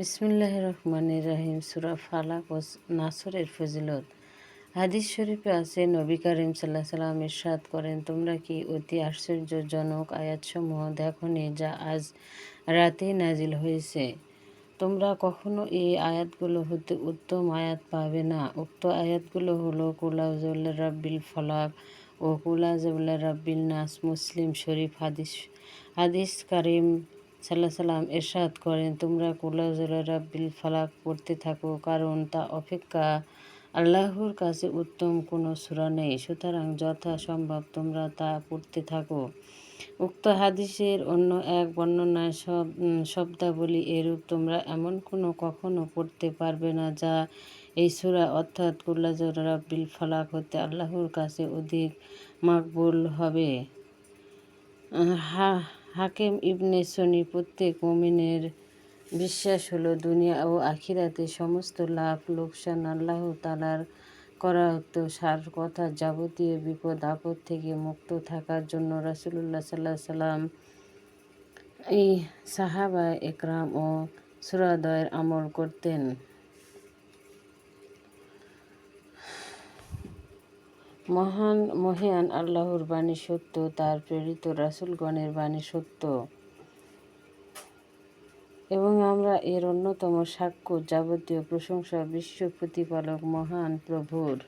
বিসমিল্লাহ রহমান রাহিম, সুরা ফালাক ও নাসরের ফজিলত। হাদিস শরীফে আছে, নবী করিম সাল্লাহ সাল্লাম ইরশাদ করেন, তোমরা কি অতি আশ্চর্যজনক আয়াতসমূহ দেখনি যা আজ রাতে নাজিল হয়েছে? তোমরা কখনো এই আয়াতগুলো হতে উত্তম আয়াত পাবে না। উক্ত আয়াতগুলো হলো কুলাউজুল্লা রাব্বিল ফলাক ও কুলাজুল্লা রাব্বিল নাস মুসলিম শরীফ হাদিস হাদিস কারিম সাল্লাহ সাল্লাম এরশাদ করেন, তোমরা কুলাউজুল্লা রাব্বিল ফালাক পড়তে থাকো, কারণ তা অপেক্ষা আল্লাহর কাছে উত্তম কোনো সূরা নেই। সুতরাং যথাসম্ভব তোমরা তা পড়তে থাকো। উক্ত হাদিসের অন্য এক বর্ণনায় সব শব্দাবলী এরূপ, তোমরা এমন কোনো কখনো পড়তে পারবে না যা এই সুরা, অর্থাৎ কুল্লাজুর রাব্বিল ফালাক হতে আল্লাহর কাছে অধিক মাকবুল হবে। হা হাকিম ইবনে সনি প্রত্যেক মুমিনের বিশ্বাস হলো দুনিয়া ও আখিরাতে সমস্ত লাভ, লোকসান আল্লাহ তালার করা হতো সার কথা যাবতীয় বিপদ, আপদ থেকে মুক্ত থাকার জন্য রাসুলুল্লাহ সাল্লাহ সাল্লাম এই সাহাবা একরাম ও সুরাদয়ের আমল করতেন। মহান, মহিয়ান আল্লাহর বাণী সত্য, তার প্রেরিত রাসুলগণের বাণী সত্য। এবং আমরা এর অন্যতম সাক্ষ্য যাবতীয় প্রশংসা, বিশ্ব প্রতিপালক, মহান প্রভুর।